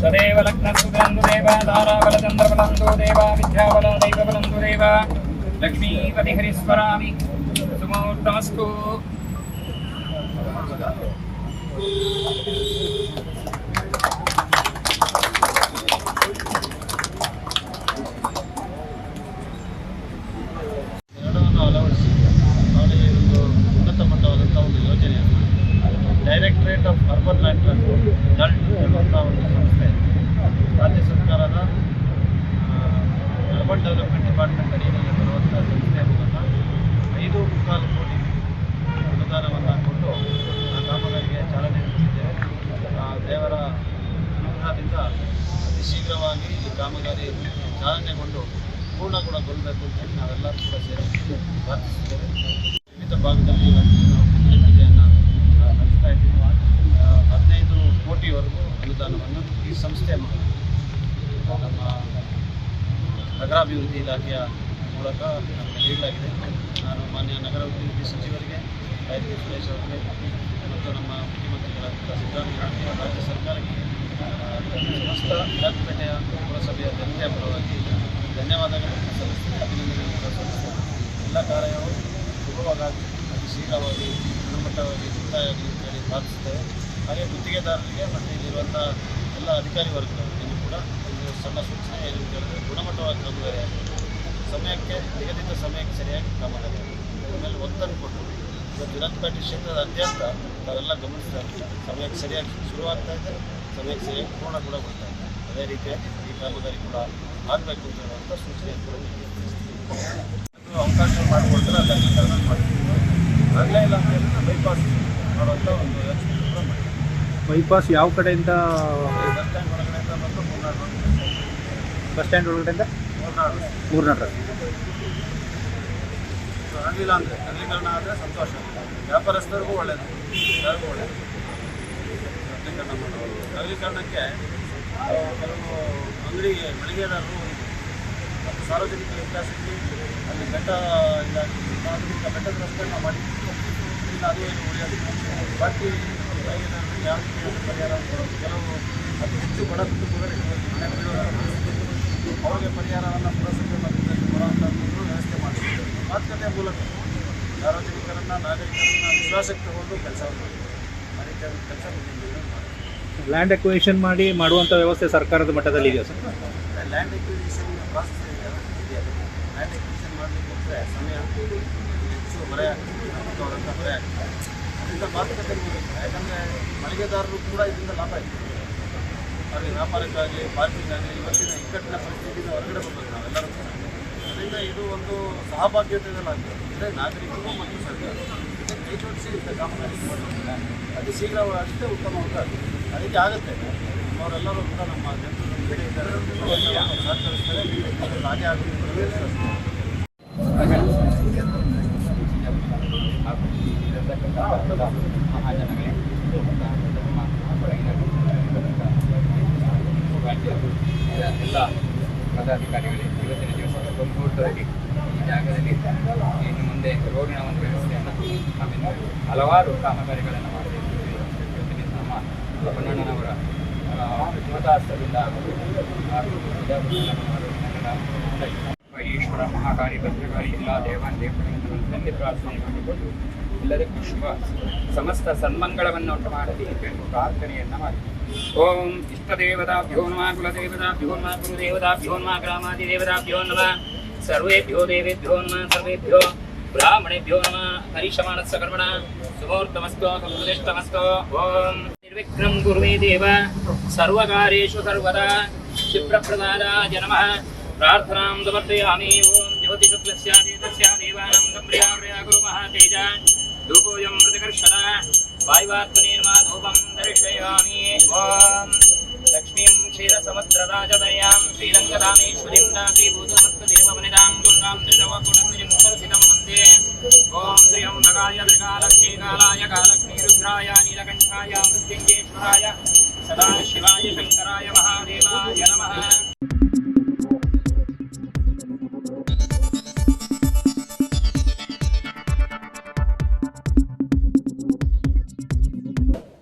తదేవ లగ్నసుదందు దేవ ధారాబల చంద్రబలందు దేవ విద్యాబల దైవబలందు దేవ లక్ష్మీపతి హరిస్వరామి సుమూర్తమస్తు ಕಾಮಗಾರಿ ಚಾಲನೆಗೊಂಡು ಪೂರ್ಣಗೊಳಗೊಳ್ಳಬೇಕು ಅಂತ ಹೇಳಿ ನಾವೆಲ್ಲರೂ ಕೂಡ ಸೇರಿ ಪ್ರಾರ್ಥಿಸುತ್ತೇವೆ ವಿವಿಧ ಭಾಗದಲ್ಲಿ ಇವತ್ತು ನಾವು ಪೂಜೆಯನ್ನು ನಡೆಸ್ತಾ ಇದ್ದೀವಿ. ಹದಿನೈದು ಕೋಟಿವರೆಗೂ ಅನುದಾನವನ್ನು ಈ ಸಂಸ್ಥೆ ನಮ್ಮ ನಗರಾಭಿವೃದ್ಧಿ ಇಲಾಖೆಯ ಮೂಲಕ ನಮಗೆ ನೀಡಲಾಗಿದೆ. ನಾನು ಮಾನ್ಯ ನಗರಾಭಿವೃದ್ಧಿ ಸಚಿವರಿಗೆ ಸುರೇಶ್ ಅವರಿಗೆ ಮತ್ತು ನಮ್ಮ ಮುಖ್ಯಮಂತ್ರಿಗಳಾದಂಥ ಸಿದ್ದರಾಮಯ್ಯ ರಾಜ್ಯ ಸರ್ಕಾರಕ್ಕೆ ಸಮಸ್ತ ವಿರಾಜಪೇಟೆಯ ಪುರಸಭೆಯ ಜನತೆಯ ಪರವಾಗಿ ಧನ್ಯವಾದಗಳು. ಸಲ್ಲಿಸ್ತೇನೆ ಅಭಿನಂದನೆಗಳನ್ನು ಸಲ್ಲಿಸುತ್ತೇನೆ ಎಲ್ಲ ಕಾರ್ಯವು ಸುಲಭವಾಗಿ ಅತಿ ಶೀಘ್ರವಾಗಿ, ಗುಣಮಟ್ಟವಾಗಿ ಮುಕ್ತಾಯವಾಗಿ ಅಂತೇಳಿ ಭಾವಿಸುತ್ತೇವೆ. ಹಾಗೆ ಗುತ್ತಿಗೆದಾರರಿಗೆ ಮತ್ತು ಇಲ್ಲಿರುವಂಥ ಎಲ್ಲ ಅಧಿಕಾರಿ ವರ್ಗದವರಿಗೂ ಕೂಡ ಒಂದು ಸಣ್ಣ ಸೂಚನೆ ಏನು ಹೇಳಿದ್ರೆ ಗುಣಮಟ್ಟವಾಗಿ ಸಮಯಕ್ಕೆ ನಿಗದಿತ ಸಮಯಕ್ಕೆ ಸರಿಯಾಗಿ ಕಾಮಗಾರಿ ಆಗಬೇಕು ಆಮೇಲೆ ಒತ್ತನ್ನು ಕೊಟ್ಟು ಇವತ್ತು ವಿರಾಜಪೇಟೆ ಕ್ಷೇತ್ರದಾದ್ಯಂತ ತಾವೆಲ್ಲ ಗಮನಿಸ್ತಾ ಇದ್ದೀವಿ. ಸಮಯಕ್ಕೆ ಸರಿಯಾಗಿ ಶುರುವಾಗ್ತಾ ಇದೆ ಸಮಯಕ್ಕೆ ಸರಿಯಾಗಿ ಪೂರ್ಣ ಕೂಡ ಬರ್ತಾ ಇದೆ. ಅದೇ ರೀತಿಯಾಗಿ ಈ ಕಾಮಗಾರಿ ಕೂಡ ಆಗಬೇಕು ಅಂತ ಸೂಚನೆ ಕೂಡ ಅದು ಅವಕಾಶ ಮಾಡಿಕೊಡ್ತಾರೆ ಅದಕ್ಕೆ ಅನುಷ್ಠಾನ ಮಾಡ್ತೀವಿ. ಆಗಲೇ ಇಲ್ಲ ಅಂತ ಬೈಪಾಸ್ ಮಾಡುವಂಥ ಒಂದು ವ್ಯವಸ್ಥೆ ಕೂಡ ಮಾಡ್ತೀವಿ. ಬೈಪಾಸ್ ಯಾವ ಕಡೆಯಿಂದ? ಬಸ್ ಸ್ಟ್ಯಾಂಡ್ ಒಳಗಡೆಯಿಂದ ಬಂದು ಮೂರ್ನಾಡು ಬಸ್ ಸ್ಟ್ಯಾಂಡ್ ಒಳಗಡೆಯಿಂದ? ಮೂರ್ನಾಡು. ಮೂರ್ನಾಡು. ಆಗಲಿಲ್ಲ ಅಂದರೆ ಅಗಲೀಕರಣ ಆದರೆ ಸಂತೋಷ. ವ್ಯಾಪಾರಸ್ಥರಿಗೂ ಒಳ್ಳೆಯದು ಎಲ್ಲರಿಗೂ ಒಳ್ಳೆಯದು ಅಗಲೀಕರಣ ಮಾಡೋದು ಅಗಲೀಕರಣಕ್ಕೆ ಆ, ಕೆಲವು ಅಂಗಡಿ ಮಳಿಗೆದಾರರು ಮತ್ತು ಸಾರ್ವಜನಿಕ ಹಿತಾಸಕ್ತಿ ಅಲ್ಲಿ ಬೆಟ್ಟ ಇಲ್ಲ ಸಾರ್ವಜನಿಕ ಬೆಟ್ಟದ ರಸ್ತೆಯನ್ನು ಮಾಡಿ. ಇಲ್ಲ ಅದು ಏನು ಉಳಿಯೋದು ಬಾಕಿ ಮಳಿಗೆದಾರರಿಗೆ ಯಾವ ರೀತಿ ಪರಿಹಾರ ಕೆಲವು ಅತಿ ಹೆಚ್ಚು ಬಡ ಕುಟುಂಬಗಳಿಗೆ ಮನೆ ಬೀಳುವ ಅವರಿಗೆ ಪರಿಹಾರವನ್ನು ಪುರಸಭೆ ಮಟ್ಟದಲ್ಲಿ ಕೊಡುವಂಥದ್ದು ವ್ಯವಸ್ಥೆ ಮಾಡ್ತೀವಿ ಮಾತುಕತೆ ಮೂಲಕ ಸಾರ್ವಜನಿಕರನ್ನು ನಾಗರಿಕರನ್ನು ವಿಶ್ವಾಸಕ್ಕೆ ತಗೊಂಡು ಕೆಲಸ ಮಾಡ್ತೀವಿ ಆ ರೀತಿಯಾದ ಕೆಲಸ ಲ್ಯಾಂಡ್ ಅಕ್ವಿಷನ್ ಮಾಡಿ ಮಾಡುವಂಥ ವ್ಯವಸ್ಥೆ ಸರ್ಕಾರದ ಮಟ್ಟದಲ್ಲಿ ಇದೆಯಾ ಸರ್? ಲ್ಯಾಂಡ್ ಎಕ್ವಿಸಿಷನ್ ಪ್ರಾಸೆಸ್ ಇದೆ. ಲ್ಯಾಂಡ್ ಎಕ್ವಿಷನ್ ಮಾಡಲಿಕ್ಕೆ ಹೋದರೆ ಸಮಯ ಹೆಚ್ಚು ಹೊರೆ ಆಗ್ತದಂಥ ಹೊರೆ ಆಗ್ತದೆ. ಅದರಿಂದ ಮಾತುಕತೆ ಮೂಲಕ ಯಾಕಂದರೆ ಮಳಿಗೆದಾರರು ಕೂಡ ಇದರಿಂದ ಲಾಭ ಆಗ್ತದೆ ಅಲ್ಲಿ ವ್ಯಾಪಾರಕ್ಕಾಗಲಿ ಪಾರ್ಕಿಂಗ್ ಆಗಲಿ ಇವತ್ತಿನ ಇಕ್ಕಟ್ಟಿನ ಪರಿಸ್ಥಿತಿಯಿಂದ ಹೊರಗಡೆ ಬರ್ಬೇಕು ಅದರಿಂದ ಇದು ಒಂದು ಸಹಭಾಗ್ಯತೆ ಅಂದರೆ ನಾಗರಿಕರು ಮತ್ತು ಸರ್ಕಾರ. ಇದನ್ನು ಕೈ ಜೋಡಿಸಿ ಇಂಥ ಕಾಮಗಾರಿ ಮಾಡೋದಿಲ್ಲ ಅದು ಉತ್ತಮ ಅವಕಾಶ ಅದಕ್ಕೆ ಆಗುತ್ತೆ. ಅವರೆಲ್ಲರೂ ಕೂಡ ನಮ್ಮ ಸಹಕರಿಸ್ತಾರೆ. ಹಾಗೆ ಮಹಾಜನಗಳೇ ನಮ್ಮ ಎಲ್ಲ ಪದಾಧಿಕಾರಿಗಳೇ ಇವತ್ತಿನ ದಿವಸ ಮುಹೂರ್ತದಲ್ಲಿ ಈ ಜಾಗದಲ್ಲಿ ಇನ್ನು ಮುಂದೆ ರೋಡಿನ ಒಂದು ವ್ಯವಸ್ಥೆಯನ್ನು ನಾವಿನ್ನು ಹಲವಾರು ಕಾಮಗಾರಿಗಳನ್ನು ಮಾಡಬೇಕು ಇವತ್ತಿನ ನಮ್ಮ ಬಣ್ಣಣ್ಣನವರ ಮತಹಸ್ತದಿಂದ ಹಾಗೂ ಈಶ್ವರ ಮಹಾಕಾರಿ ಭದ್ರಕಾರಿ ಎಲ್ಲ ದೇವಾನ್ ದೇವತೆಗಳಲ್ಲಿ ಪ್ರಾರ್ಥನೆ ಮಾಡಿಕೊಂಡು ಎಲ್ಲರಿಗೂ ಶುಭ, ಸಮಸ್ತ ಸನ್ಮಂಗಳವನ್ನು ಉಂಟು ಮಾಡಲಿ ಪ್ರಾರ್ಥನೆಯನ್ನ ಮಾಡಿ ओम इष्टदेवताभ्यो नमः, कुलदेवताभ्यो नमः गुरुदेवताभ्यो नमः, ग्रामादिदेवताभ्यो नमः, सर्वेभ्यो देवेभ्यो नमः, सर्वेभ्यो ब्राह्मणेभ्यो नमः हरिशमानस्य कर्मणः सुमुहूर्तमस्तु ओम। निर्विघ्नं कुरुमे देव, सर्वकारेषु सर्वदा क्षिप्रप्रदादाय नमः प्रार्थनां समर्पयामि, ओम ज्योति शुक्लस्य देवस्य देवानां सम्प्रिया प्रिया गुरुमहातेज धूपोऽयं प्रतिकर्षदा। वायुवात्मनेर्माधूपं दर्शयामि ॐ लक्ष्मीं क्षीरसमुद्रराजदयां श्रीरङ्गदामेश्वरीं दासीभूतमत्वदेववनितां गुणां त्रिशवगुणं वन्दे ॐ त्र्यम्बकाय त्रिकालक्ष्मीकालाय कालक्ष्मीरुद्राय नीलकण्ठाय मृत्युञ्जेश्वराय सदाशिवाय शङ्कराय महादेवाय नमः